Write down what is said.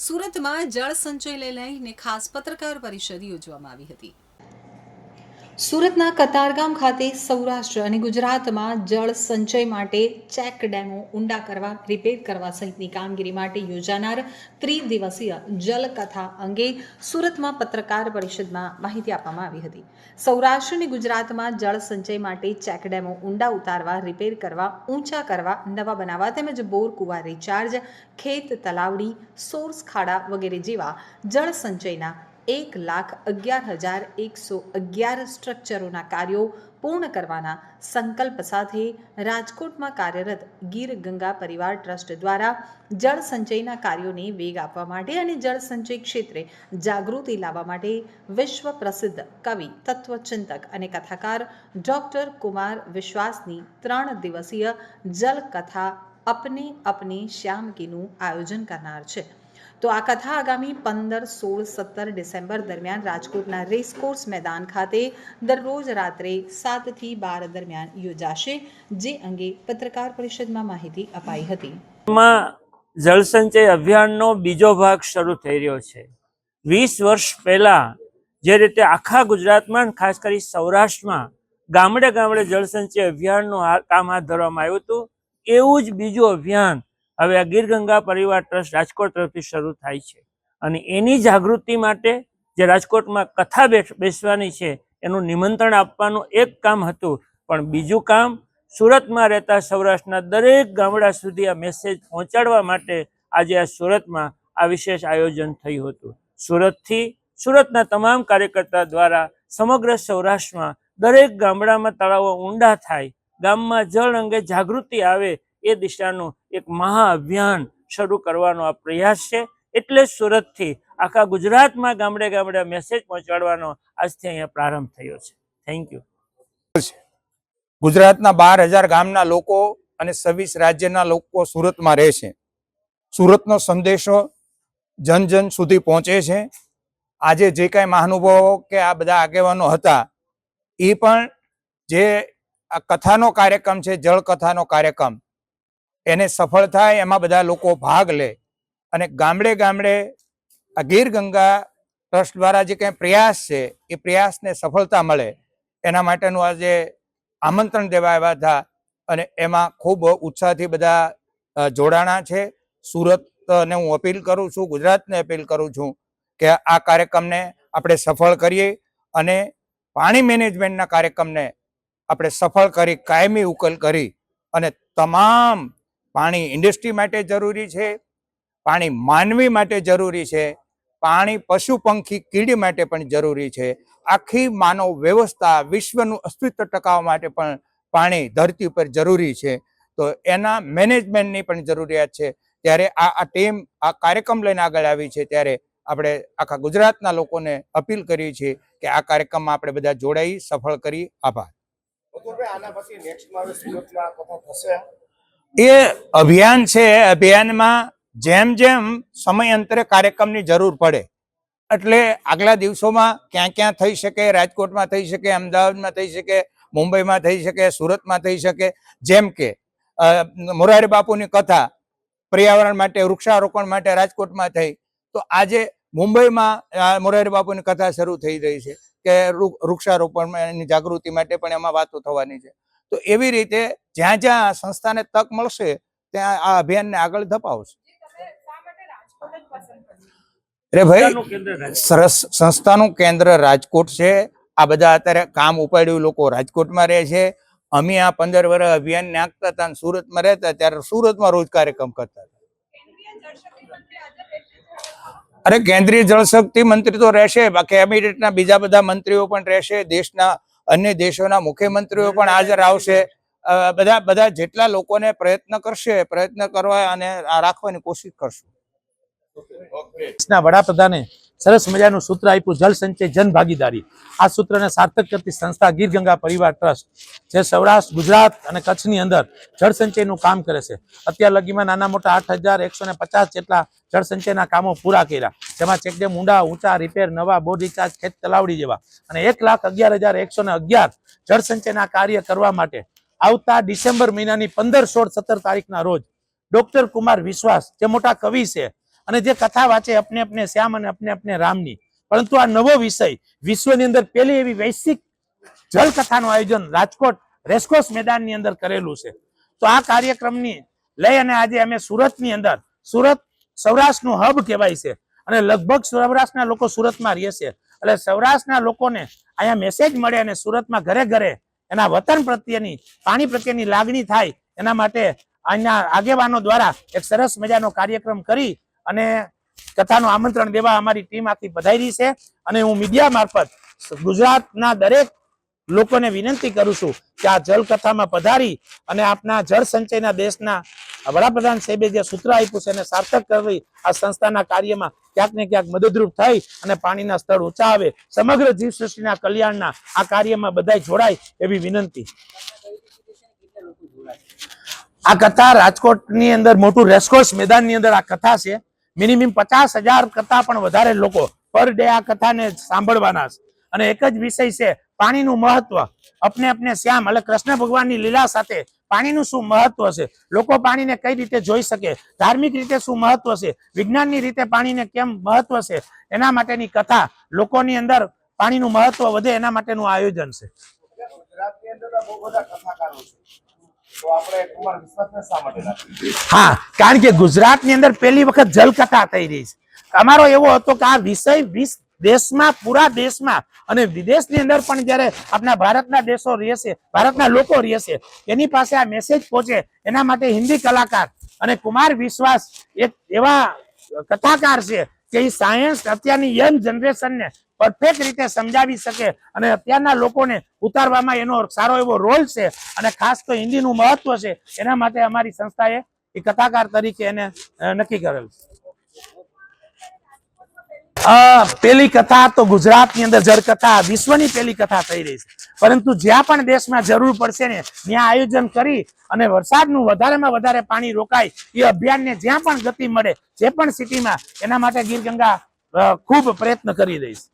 સુરતમાં જળ સંચય લઈને ખાસ પત્રકાર પરિષદ યોજવામાં આવી હતી. સુરતના કતારગામ ખાતે સૌરાષ્ટ્ર અને ગુજરાતમાં જળ સંચય માટે ચેક ડેમો ઊંડા કરવા, રિપેર કરવા સહિતની કામગીરી માટે યોજાનાર ત્રિદિવસીય જલકથા અંગે સુરતમાં પત્રકાર પરિષદમાં માહિતી આપવામાં આવી હતી. સૌરાષ્ટ્ર અને ગુજરાતમાં જળ સંચય માટે ચેક ડેમો ઊંડા ઉતારવા, રિપેર કરવા, ઊંચા કરવા, નવા બનાવવા તેમજ બોર કુવા, રિચાર્જ, ખેત તલાવડી, સોર્સ ખાડા વગેરે જેવા જળ સંચયના એક લાખ અગિયાર હજાર એકસો અગિયાર સ્ટ્રક્ચરોના કાર્યો પૂર્ણ કરવાના સંકલ્પ સાથે રાજકોટમાં કાર્યરત ગીર ગંગા પરિવાર ટ્રસ્ટ દ્વારા જળ સંચયના કાર્યોને વેગ આપવા માટે અને જળ સંચય ક્ષેત્રે જાગૃતિ લાવવા માટે વિશ્વ પ્રસિદ્ધ કવિ, તત્વચિંતક અને કથાકાર ડોક્ટર કુમાર વિશ્વાસની ત્રણ દિવસીય જલકથા અપને અપને શ્યામકીનું આયોજન કરનાર છે. તો આ કથા આગામી પંદર, સોળ, સત્તર ડિસેમ્બર દરમિયાન રાજકોટના રેસકોર્સ મેદાન ખાતે દરરોજ રાત્રે સાતથી બાર દરમિયાન યોજાશે, જે અંગે પત્રકાર પરિષદમાં માહિતી અપાઈ હતી. જળસંચય અભિયાનનો બીજો ભાગ શરૂ થઈ રહ્યો છે. વીસ વર્ષ પહેલા જે રીતે આખા ગુજરાતમાં ખાસ કરી સૌરાષ્ટ્રમાં ગામડે ગામડે જળસંચય અભિયાનનું કામ હાથ ધરવામાં આવ્યું હતું, એવું જ બીજું અભિયાન હવે આ ગીર ગંગા પરિવાર ટ્રસ્ટ રાજકોટ તરફથી શરૂ થાય છે. અને એની જાગૃતિ માટે જે રાજકોટમાં કથા બેસ- બેસવાની છે, એનું નિમંત્રણ આપવાનું એક કામ હતું. પણ બીજું કામ, સુરતમાં રહેતા સૌરાષ્ટ્રના દરેક ગામડા સુધી આ મેસેજ પહોંચાડવા માટે આજે આ સુરતમાં આ વિશેષ આયોજન થયું હતું. સુરતથી, સુરતના તમામ કાર્યકર્તા દ્વારા સમગ્ર સૌરાષ્ટ્રમાં દરેક ગામડામાં તળાવો ઊંડા થાય, ગામમાં જળ અંગે જાગૃતિ આવે એ દિશાનું એક મહા અભિયાન શરૂ કરવાનો આ પ્રયાસ છે. એટલે જ સુરતથી આખા ગુજરાતમાં ગામડે ગામડે મેસેજ પહોંચાડવાનો આજથી અહીંયા પ્રારંભ થયો છે. થેન્ક યુ ગુજરાતના બાર હજાર ગામના લોકો અને છવ્વીસ રાજ્યના લોકો સુરતમાં રહે છે. સુરતનો સંદેશો જન જન સુધી પહોંચે છે. આજે જે કાંઈ મહાનુભાવો કે આ બધા આગેવાનો હતા, એ પણ જે આ કથાનો કાર્યક્રમ છે જળ કથાનો કાર્યક્રમ એને સફળ થાય, એમાં બધા લોકો ભાગ લે. અને ગામડે ગામડે આ ગીર ગંગા ટ્રસ્ટ દ્વારા જે કંઈ પ્રયાસ છે, એ પ્રયાસને સફળતા મળે. એના માટેનું આજે આમંત્રણ દેવા આવ્યા હતા અને એમાં ખૂબ ઉત્સાહથી બધા જોડાણા છે. સુરતને હું અપીલ કરું છું, ગુજરાતને અપીલ કરું છું કે આ કાર્યક્રમને આપણે સફળ કરીએ અને પાણી મેનેજમેન્ટના કાર્યક્રમને આપણે સફળ કરી, કાયમી ઉકેલ કરી અને તમામ પાણી ઇન્ડસ્ટ્રી માટે જરૂરી છે, પાણી માનવી માટે જરૂરી છે, પાણી પશુ પંખી કીડી માટે પણ જરૂરી છે. આખી માનવ વ્યવસ્થા વિશ્વનું અસ્તિત્વ ટકાવવા માટે પણ પાણી ધરતી ઉપર જરૂરી છે. તો એના મેનેજમેન્ટની પણ જરૂરિયાત છે. ત્યારે આ આ ટીમ આ કાર્યક્રમ લઈને આગળ આવી છે. ત્યારે આપણે આખા ગુજરાતના લોકોને અપીલ કરીએ છીએ કે આ કાર્યક્રમમાં આપણે બધા જોડાઈ સફળ કરી. આભાર. આના પછી નેક્સ્ટમાં સુરતમાં કથા થશે. એ અભિયાન છે અભિયાનમાં જેમ જેમ સમયાંતરે કાર્યક્રમની જરૂર પડે, એટલે આગલા દિવસોમાં ક્યાં ક્યાં થઈ શકે, રાજકોટમાં થઈ શકે, અમદાવાદમાં થઈ શકે, મુંબઈમાં થઈ શકે, સુરતમાં થઈ શકે, જેમ કે મોરારી બાપુની કથા પર્યાવરણ માટે, વૃક્ષારોપણ માટે રાજકોટમાં થઈ, તો આજે મુંબઈમાં મોરારી બાપુની કથા શરૂ થઈ રહી છે, કે વૃક્ષારોપણની જાગૃતિ માટે પણ એમાં વાતો થવાની છે. તો એવી રીતે જ્યાં જ્યાં સંસ્થાને તક મળશે ત્યાં આ અભિયાનને આગળ ધપાવશે. અરે ભાઈ સંસ્થાનું કેન્દ્ર રાજકોટ. સરસ સંસ્થાનું કેન્દ્ર રાજકોટ છે. આ બધા અત્યારે કામ ઉપાડ્યું લોકો રાજકોટમાં રહે છે. અમે આ પંદર વર્ષ અભિયાન નાખતા હતા સુરતમાં રહેતા ત્યારે સુરતમાં રોજ કાર્યક્રમ કરતા હતા. અરે કેન્દ્રીય જળશક્તિ મંત્રી તો રહેશે બાકી કેબિનેટના બીજા બધા મંત્રીઓ પણ રહેશે. દેશના અન્ય દેશોના મુખ્યમંત્રીઓ પણ હાજર આવશે. બધા બધા જેટલા લોકોને પ્રયત્ન કરશે પ્રયત્ન કરવા અને રાખવાની કોશિશ કરશું. દેશના વડાપ્રધાને સરસ મજાનું સૂત્ર આપ્યું જળ સંચય જન ભાગીદારી. આ સૂત્રને સાર્થક કરતી સંસ્થા ગીર ગંગા પરિવાર ટ્રસ્ટ જે સૌરાષ્ટ્ર ગુજરાત અને કચ્છની અંદર જળ સંચયનું કામ કરે છે. અત્યાર લગીમાં નાના મોટા આઠ હજાર એકસો ને પચાસ જેટલા જળ સંચયના કામો પૂરા કર્યા. જેમાં ચેકડેમ ઊંડા ઊંચા રિપેર નવા બોર રિચાર્જ ખેત તલાવડી જેવા. અને એક લાખ અગિયાર હજાર એકસો ને અગિયાર જળ સંચયના કાર્ય કરવા માટે આવતા ડિસેમ્બર મહિનાની પંદર, સોળ, સત્તર તારીખના રોજ ડોક્ટર કુમાર વિશ્વાસ, જે મોટા કવિ છે અને જે કથા વાંચે અપને અપને શ્યામ અને અપને અપને રામની, પરંતુ આ નવો વિષય વિશ્વની અંદર પહેલી એવી વૈશ્વિક જલકથાનું આયોજન રાજકોટ રેસકોર્સ મેદાનની અંદર કરેલું છે. તો આ કાર્યક્રમની લઈ અને આજે અમે સુરતની અંદર, સુરત સૌરાષ્ટ્રનું હબ કહેવાય છે અને લગભગ સૌરાષ્ટ્રના લોકો સુરતમાં રહે છે. એટલે સૌરાષ્ટ્રના લોકોને અહીંયા મેસેજ મળે અને સુરતમાં ઘરે ઘરે એના વતન પ્રત્યેની, પાણી પ્રત્યેની લાગણી થાય એના માટે અહીંના આગેવાનો દ્વારા એક સરસ મજાનો કાર્યક્રમ કરી અને કથાનું આમંત્રણ દેવા અમારી ટીમ આખી પધારી છે. અને હું મીડિયા મારફત ગુજરાતના દરેક લોકોને વિનંતી કરું છું કે આ જલકથામાં પધારી અને આપના જળ સંચયના દેશના વડાપ્રધાન સાહેબે જે સૂત્ર આપ્યું છે એને સાર્થક કરવી આ સંસ્થાના કાર્યમાં ક્યાંક ને ક્યાંક મદદરૂપ થઈ અને પાણીના સ્તર ઊંચા આવે. સમગ્ર જીવસૃષ્ટિના કલ્યાણના આ કાર્યમાં બધા જોડાય એવી વિનંતી. આ કથા રાજકોટની અંદર મોટું રેસકોર્સ મેદાનની અંદર આ કથા છે. મિનિમમ પચાસ હજાર કરતા પણ વધારે લોકો પર ડે આ કથાને સાંભળવાના છે. અને એક જ વિષય છે પાણીનું મહત્વ. અપને અપને શ્યામ એટલે કૃષ્ણ ભગવાનની લીલા સાથે પાણીનું શું મહત્વ છે? લોકો પાણીને કઈ રીતે જોઈ શકે? ધાર્મિક રીતે શું મહત્વ છે? વિજ્ઞાનની રીતે પાણીને કેમ મહત્વ છે? એના માટેની કથા લોકોની અંદર પાણીનું મહત્વ વધે એના માટેનું આયોજન છે. હા કારણ કે ગુજરાતની અંદર પહેલી વખત જલકથા થઈ રહી છે. અમારો એવો હતો કે આ વિષય વિશ દેશમાં, પૂરા દેશમાં. અને વિદેશની અંદર પણ જ્યારે આપણા ભારતના દેશો રહેશે, ભારતના લોકો રહેશે, એની પાસે આ મેસેજ પહોંચે. એના માટે હિન્દી કલાકાર અને કુમાર વિશ્વાસ એક એવા કથાકાર છે કે એ સાયન્સ અત્યારની યંગ જનરેશનને પરફેક્ટ રીતે સમજાવી શકે અને અત્યારના લોકોને ઉતારવામાં એનો સારો એવો રોલ છે અને ખાસ તો હિન્દીનું મહત્વ છે. એના માટે અમારી સંસ્થાએ એ કથાકાર તરીકે એને નક્કી કરેલ છે. પેલી કથા તો ગુજરાતની અંદર જળ વિશ્વની પેલી કથા થઈ રહી છે. પરંતુ જ્યાં પણ દેશમાં જરૂર પડશે ને, ત્યાં આયોજન કરી અને વરસાદનું વધારેમાં વધારે પાણી રોકાય, એ અભિયાનને જ્યાં પણ ગતિ મળે, જે પણ સિટીમાં, એના માટે ગીર ગંગા ખૂબ પ્રયત્ન કરી રહી છે.